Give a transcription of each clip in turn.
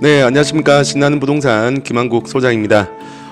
네, 안녕하십니까. 신나는 부동산 김한국 소장입니다.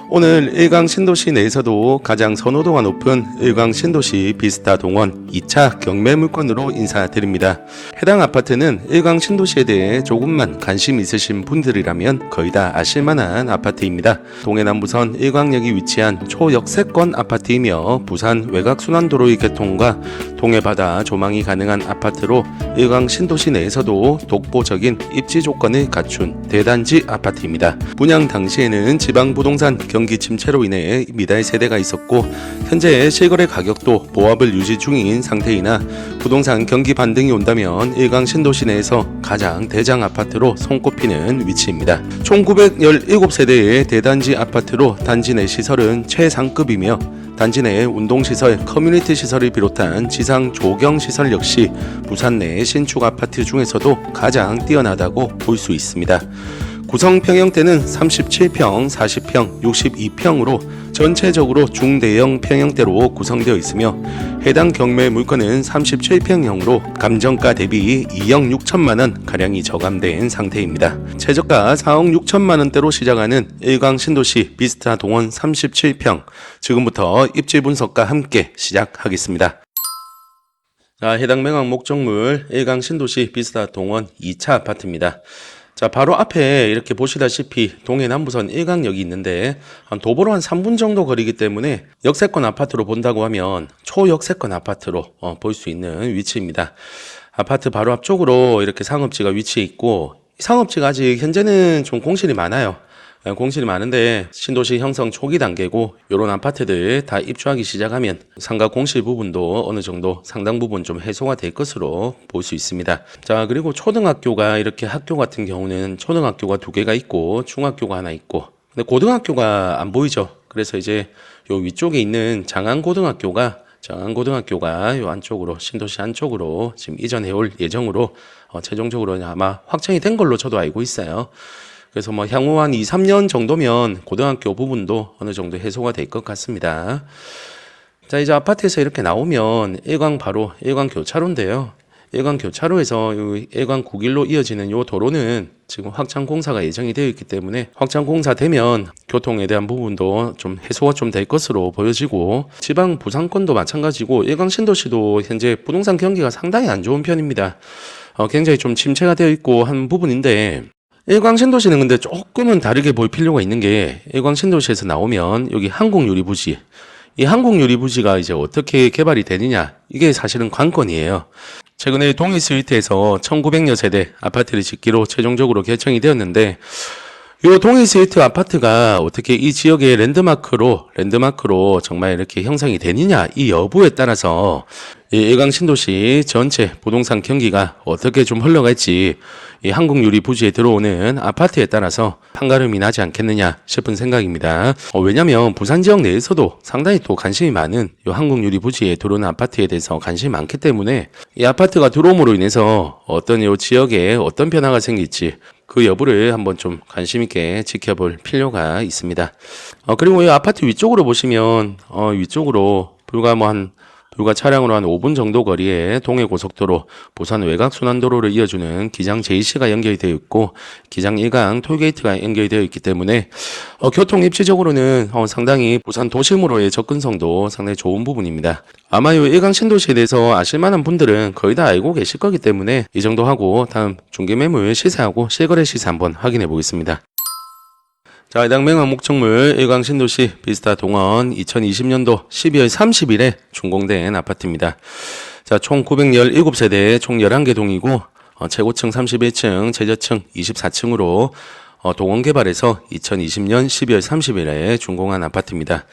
오늘 일강 신도시 내에서도 가장 선호도가 높은 일강 신도시 비스타 동원 2차 경매 물건으로 인사드립니다. 해당 아파트는 일강 신도시에 대해 조금만 관심 있으신 분들이라면 거의 다 아실만한 아파트입니다. 동해남부선 일광역이 위치한 초역세권 아파트이며 부산 외곽순환도로의 개통과 동해바다 조망이 가능한 아파트로 일강 신도시 내에서도 독보적인 입지 조건을 갖춘 대단지 아파트입니다. 분양 당시에는 지방 부동산 경기 침체로 인해 미달 세대가 있었고 현재 실거래 가격도 보합을 유지 중인 상태이나 부동산 경기 반등이 온다면 일강 신도시 내에서 가장 대장 아파트로 손꼽히는 위치입니다. 총 917세대의 대단지 아파트로 단지 내 시설은 최상급이며 단지 내 운동시설, 커뮤니티 시설을 비롯한 지상 조경 시설 역시 부산 내 신축 아파트 중에서도 가장 뛰어나다고 볼 수 있습니다. 구성 평형대는 37평, 40평, 62평으로 전체적으로 중대형 평형대로 구성되어 있으며 해당 경매 물건은 37평형으로 감정가 대비 2억 6천만 원 가량이 저감된 상태입니다. 최저가 4억 6천만 원대로 시작하는 일광 신도시 비스타 동원 37평 지금부터 입지 분석과 함께 시작하겠습니다. 자, 해당 매각 목적물 일강 신도시 비스타 동원 2차 아파트입니다. 자, 바로 앞에 이렇게 보시다시피 동해 남부선 일강역이 있는데 한 도보로 한 3분 정도 거리기 때문에 역세권 아파트로 본다고 하면 초역세권 아파트로 어, 볼 수 있는 위치입니다. 아파트 바로 앞쪽으로 이렇게 상업지가 위치해 있고 이 상업지가 아직 현재는 좀 공실이 많아요. 예, 공실이 많은데 신도시 형성 초기 단계고 이런 아파트들 다 입주하기 시작하면 상가 공실 부분도 어느 정도 상당 부분 좀 해소가 될 것으로 볼 수 있습니다. 자 그리고 초등학교가 이렇게 학교 같은 경우는 초등학교가 두 개가 있고 중학교가 하나 있고 근데 고등학교가 안 보이죠. 그래서 이제 요 위쪽에 있는 장안고등학교가 장안고등학교가 요 안쪽으로 신도시 안쪽으로 지금 이전해 올 예정으로 어, 최종적으로 아마 확정이 된 걸로 저도 알고 있어요. 그래서 뭐 향후 한 2, 3년 정도면 고등학교 부분도 어느 정도 해소가 될 것 같습니다. 자, 이제 아파트에서 이렇게 나오면 일광 바로 일광 교차로인데요. 일광 교차로에서 요 일광 9길로 이어지는 요 도로는 지금 확장 공사가 예정이 되어 있기 때문에 확장 공사 되면 교통에 대한 부분도 좀 해소가 좀 될 것으로 보여지고 지방 부상권도 마찬가지고 일광 신도시도 현재 부동산 경기가 상당히 안 좋은 편입니다. 어, 굉장히 좀 침체가 되어 있고 한 부분인데 일광 신도시는 근데 조금은 다르게 볼 필요가 있는 게 일광 신도시에서 나오면 여기 항공 유리 부지 이 항공 유리 부지가 이제 어떻게 개발이 되느냐 이게 사실은 관건이에요. 최근에 동일 스위트에서 1900여 세대 아파트를 짓기로 최종적으로 결정이 되었는데 요 동일 스위트 아파트가 어떻게 이 지역의 랜드마크로 랜드마크로 정말 이렇게 형성이 되느냐 이 여부에 따라서 이 일강 신도시 전체 부동산 경기가 어떻게 좀 흘러갈지 이 한국 유리 부지에 들어오는 아파트에 따라서 판가름이 나지 않겠느냐 싶은 생각입니다. 어, 왜냐면 부산 지역 내에서도 상당히 또 관심이 많은 이 한국 유리 부지에 들어오는 아파트에 대해서 관심이 많기 때문에 이 아파트가 들어옴으로 인해서 어떤 이 지역에 어떤 변화가 생길지 그 여부를 한번 좀 관심 있게 지켜볼 필요가 있습니다. 어, 그리고 이 아파트 위쪽으로 보시면 어, 위쪽으로 불과 뭐 한 불과 차량으로 한 5분 정도 거리에 동해고속도로 부산 외곽순환도로를 이어주는 기장 제2시가 연결이 되어 있고 기장 1강 톨게이트가 연결이 되어 있기 때문에 어, 교통 입지적으로는 어, 상당히 부산 도심으로의 접근성도 상당히 좋은 부분입니다. 아마 이 1강 신도시에 대해서 아실만한 분들은 거의 다 알고 계실 거기 때문에 이 정도 하고 다음 중개매물 시세하고 실거래 시세 한번 확인해 보겠습니다. 자, 해당 명함 목적물 일광 신도시 비스타 동원 2020년도 12월 30일에 준공된 아파트입니다. 자, 총 917세대 총 11개 동이고 어, 최고층 31층, 최저층 24층으로 어, 동원 개발해서 2020년 12월 30일에 준공한 아파트입니다.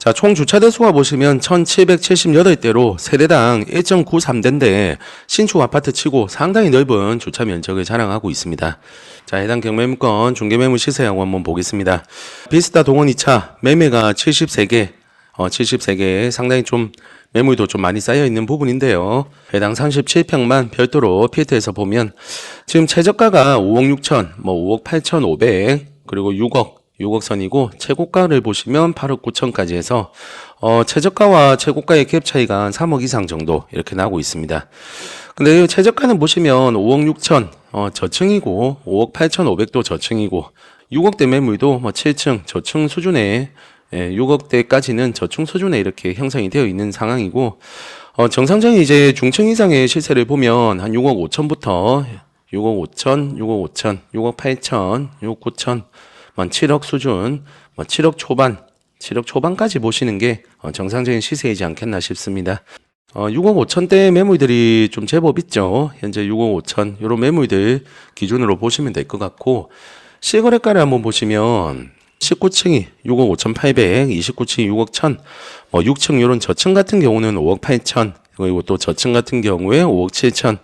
자, 총 주차 대수가 보시면 1778대로 세대당 1.93대인데 신축 아파트 치고 상당히 넓은 주차 면적을 자랑하고 있습니다. 자, 해당 경매물건 중개 매물 시세 하고 한번 보겠습니다. 비스타 동원 2차 매매가 73개, 어, 73개 상당히 좀 매물도 좀 많이 쌓여 있는 부분인데요. 해당 37평만 별도로 필터에서 보면 지금 최저가가 5억 6천, 뭐 5억 8천 5백, 그리고 6억 6억 선이고 최고가를 보시면 8억 9천까지 해서 어, 최저가와 최고가의 갭 차이가 한 3억 이상 정도 이렇게 나고 있습니다. 근데 이 최저가는 보시면 5억 6천 어, 저층이고 5억 8천 5백도 저층이고 6억대 매물도 뭐 7층 저층 수준에 예, 6억대까지는 저층 수준에 이렇게 형성이 되어 있는 상황이고 어, 정상적인 이제 중층 이상의 시세를 보면 한 6억 5천부터 6억 5천, 6억 5천, 6억 8천, 6억 9천, 뭐 7억 수준, 뭐 7억 초반, 7억 초반까지 보시는 게 어, 정상적인 시세이지 않겠나 싶습니다. 어, 6억 5천대 매물들이 좀 제법 있죠. 현재 6억 5천 이런 매물들 기준으로 보시면 될 것 같고 실거래가를 한번 보시면 19층이 6억 5,800, 29층이 6억 1천, 뭐 6층 이런 저층 같은 경우는 5억 8천, 그리고 또 저층 같은 경우에 5억 7천,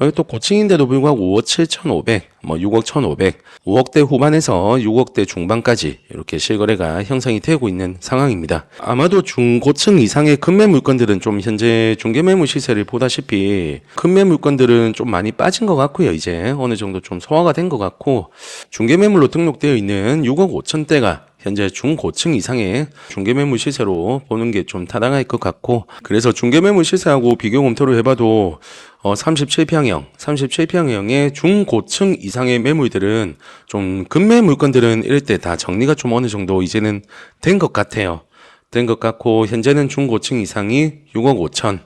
여기 또 고층인데도 불구하고 5억 7,500, 뭐 6억 1,500, 5억대 후반에서 6억대 중반까지 이렇게 실거래가 형성이 되고 있는 상황입니다. 아마도 중고층 이상의 금매 물건들은 좀 현재 중개매물 시세를 보다시피 금매 물건들은 좀 많이 빠진 것 같고요. 이제 어느 정도 좀 소화가 된 것 같고 중개매물로 등록되어 있는 6억 5천대가 현재 중고층 이상의 중개매물 시세로 보는 게 좀 타당할 것 같고 그래서 중개매물 시세하고 비교 검토를 해봐도 어, 37평형, 37평형의 중고층 이상의 매물들은 좀 금매 물건들은 이럴 때 다 정리가 좀 어느 정도 이제는 된 것 같아요. 된 것 같고 현재는 중고층 이상이 6억 5천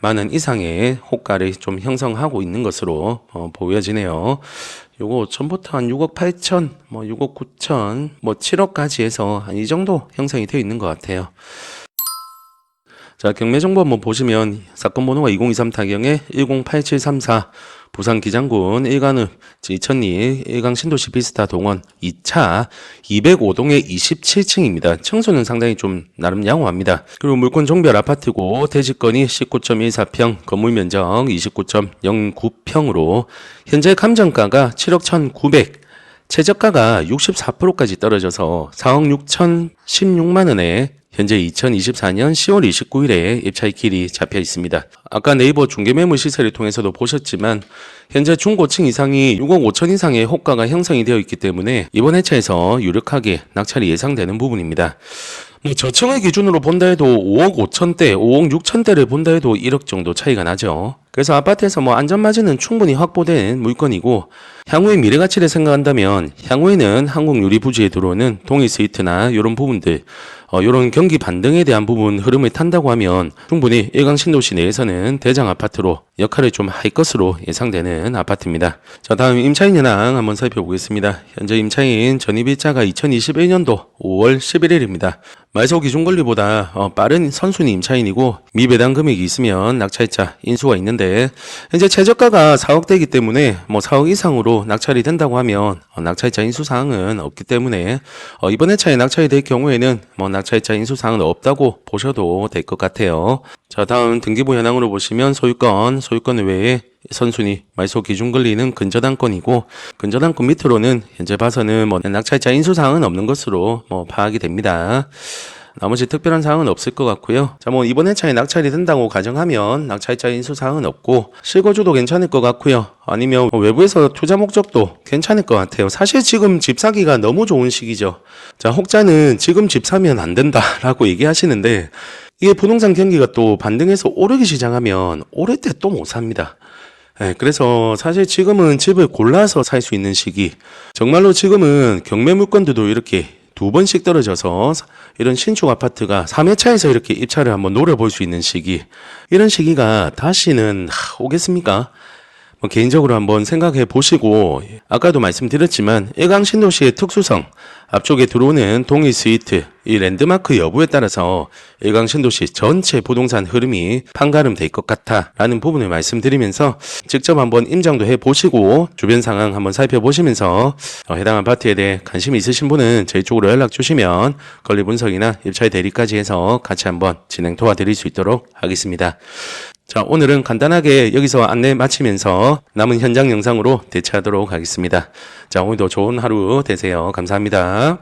만원 이상의 호가를 좀 형성하고 있는 것으로 어, 보여지네요. 요거 5천부터 한 6억 8천, 뭐 6억 9천, 뭐 7억까지 해서 한 이 정도 형성이 되어 있는 것 같아요. 자, 경매 정보 한번 보시면 사건 번호가 2023 타경의 108734 부산 기장군 일간읍 이천리 일강 신도시 비스타 동원 2차 205동의 27층입니다. 층수는 상당히 좀 나름 양호합니다. 그리고 물건 종별 아파트고 대지건이 19.14평, 건물 면적 29.09평으로 현재 감정가가 7억 1,900 최저가가 64%까지 떨어져서 4억 6,016만 원에 현재 2024년 10월 29일에 입찰 길이 잡혀 있습니다. 아까 네이버 중개매물 시세를 통해서도 보셨지만 현재 중고층 이상이 6억 5천 이상의 호가가 형성이 되어 있기 때문에 이번 회차에서 유력하게 낙찰이 예상되는 부분입니다. 뭐 저층을 기준으로 본다 해도 5억 5천대, 5억 6천대를 본다 해도 1억 정도 차이가 나죠. 그래서 아파트에서 뭐 안전마진은 충분히 확보된 물건이고 향후의 미래 가치를 생각한다면 향후에는 한국 유리 부지에 들어오는 동일 스위트나 이런 부분들 어, 이런 경기 반등에 대한 부분 흐름을 탄다고 하면 충분히 일강 신도시 내에서는 대장 아파트로 역할을 좀 할 것으로 예상되는 아파트입니다. 자 다음 임차인 현황 한번 살펴보겠습니다. 현재 임차인 전입일자가 2021년도 5월 11일입니다. 말소 기준 권리보다 어, 빠른 선순위 임차인이고 미배당 금액이 있으면 낙찰자 인수가 있는데 현재 최저가가 4억대이기 때문에 뭐 4억 이상으로 낙찰이 된다고 하면 어, 낙찰자 인수 사항은 없기 때문에 어, 이번 회차에 낙찰이 될 경우에는 뭐 낙찰자 인수 사항은 없다고 보셔도 될 것 같아요. 자 다음 등기부 현황으로 보시면 소유권 소유권 외에 선순위 말소 기준 권리는 근저당권이고 근저당권 밑으로는 현재 봐서는 뭐 낙찰자 인수 사항은 없는 것으로 뭐 파악이 됩니다. 나머지 특별한 사항은 없을 것 같고요. 자, 뭐 이번 회차에 낙찰이 된다고 가정하면 낙찰자 인수 사항은 없고 실거주도 괜찮을 것 같고요. 아니면 뭐 외부에서 투자 목적도 괜찮을 것 같아요. 사실 지금 집 사기가 너무 좋은 시기죠. 자, 혹자는 지금 집 사면 안 된다라고 얘기하시는데 이게 부동산 경기가 또 반등해서 오르기 시작하면 오를 때 또 못 삽니다. 네, 그래서 사실 지금은 집을 골라서 살 수 있는 시기. 정말로 지금은 경매 물건들도 이렇게 두 번씩 떨어져서 이런 신축 아파트가 3회차에서 이렇게 입찰을 한번 노려볼 수 있는 시기. 이런 시기가 다시는 하, 오겠습니까? 뭐 개인적으로 한번 생각해 보시고 아까도 말씀드렸지만 일강 신도시의 특수성 앞쪽에 들어오는 동일 스위트 이 랜드마크 여부에 따라서 일강 신도시 전체 부동산 흐름이 판가름 될 것 같다라는 부분을 말씀드리면서 직접 한번 임장도 해 보시고 주변 상황 한번 살펴보시면서 어, 해당 아파트에 대해 관심이 있으신 분은 저희 쪽으로 연락 주시면 권리 분석이나 입찰 대리까지 해서 같이 한번 진행 도와드릴 수 있도록 하겠습니다. 자, 오늘은 간단하게 여기서 안내 마치면서 남은 현장 영상으로 대체하도록 하겠습니다. 자, 오늘도 좋은 하루 되세요. 감사합니다.